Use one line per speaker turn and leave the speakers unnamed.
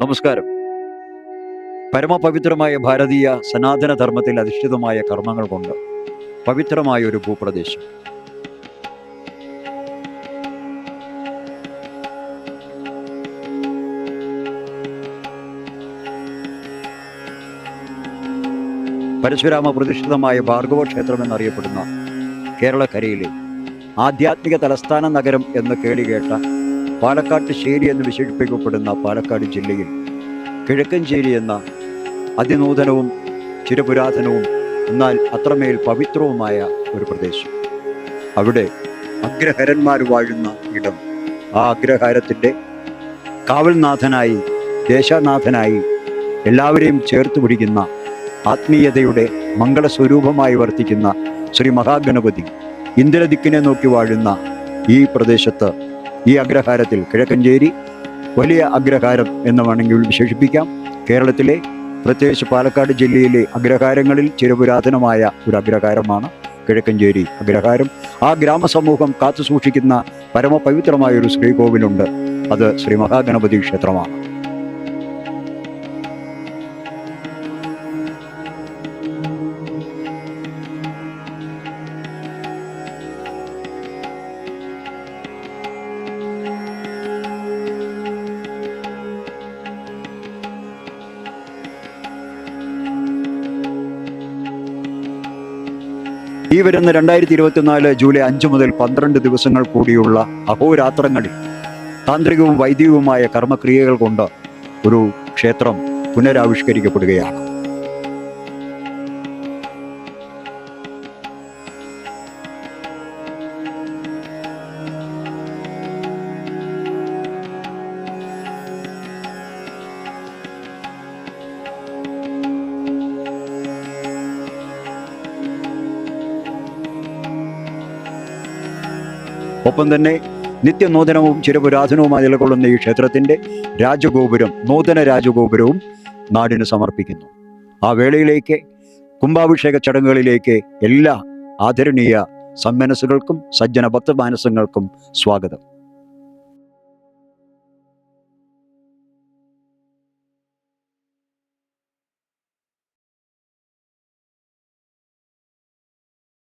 നമസ്കാരം. പരമപവിത്രമായ ഭാരതീയ സനാതന ധർമ്മത്തിൽ അധിഷ്ഠിതമായ കർമ്മങ്ങൾ കൊണ്ട് പവിത്രമായ ഒരു ഭൂപ്രദേശം. പരശുരാമ പ്രതിഷ്ഠിതമായ ഭാർഗവ ക്ഷേത്രം എന്നറിയപ്പെടുന്ന കേരളക്കരയിലെ ആധ്യാത്മിക തലസ്ഥാന നഗരം എന്ന് കേളികേട്ട പാലക്കാട്ട് ശേരി എന്ന് വിശേഷിപ്പിക്കപ്പെടുന്ന പാലക്കാട് ജില്ലയിൽ കിഴക്കഞ്ചേരി എന്ന അതിനൂതനവും ചിരപുരാതനവും എന്നാൽ അത്രമേൽ പവിത്രവുമായ ഒരു പ്രദേശം. അവിടെ അഗ്രഹരന്മാർ വാഴുന്ന ഇടം. ആ അഗ്രഹാരത്തിന്റെ കാവൽനാഥനായി ദേശനാഥനായി എല്ലാവരെയും ചേർത്ത് പിടിക്കുന്ന ആത്മീയതയുടെ മംഗളസ്വരൂപമായി വർത്തിക്കുന്ന ശ്രീ മഹാഗണപതി ഇന്ദ്രദിക്കിനെ നോക്കി വാഴുന്ന ഈ പ്രദേശത്ത് ഈ അഗ്രഹാരത്തിൽ കിഴക്കഞ്ചേരി വലിയ അഗ്രഹാരം എന്ന് വേണമെങ്കിൽ വിശേഷിപ്പിക്കാം. കേരളത്തിലെ പ്രത്യേകിച്ച് പാലക്കാട് ജില്ലയിലെ അഗ്രഹാരങ്ങളിൽ ചിരപുരാതനമായ ഒരു അഗ്രഹാരമാണ് കിഴക്കഞ്ചേരി അഗ്രഹാരം. ആ ഗ്രാമസമൂഹം കാത്തുസൂക്ഷിക്കുന്ന പരമപവിത്രമായ ഒരു ശ്രീകോവിലുണ്ട്. അത് ശ്രീ മഹാഗണപതി ക്ഷേത്രമാണ്. ഈ വരുന്ന രണ്ടായിരത്തി ഇരുപത്തിനാല് ജൂലൈ അഞ്ച് മുതൽ പന്ത്രണ്ട് ദിവസങ്ങൾ കൂടിയുള്ള അഹോരാത്രങ്ങളിൽ താന്ത്രികവും വൈദികവുമായ കർമ്മക്രിയകൾ കൊണ്ട് ഒരു ക്ഷേത്രം പുനരാവിഷ്കരിക്കപ്പെടുകയാണ്. ഒപ്പം തന്നെ നിത്യനൂതനവും ചിരപുരാതനവുമായി നിലകൊള്ളുന്ന ഈ ക്ഷേത്രത്തിന്റെ രാജഗോപുരം നൂതന രാജഗോപുരവും നാടിന് സമർപ്പിക്കുന്നു. ആ വേളയിലേക്ക് കുംഭാഭിഷേക ചടങ്ങുകളിലേക്ക് എല്ലാ ആദരണീയ സന്മനസ്സുകൾക്കും സജ്ജന ഭക്തമാനസങ്ങൾക്കും സ്വാഗതം.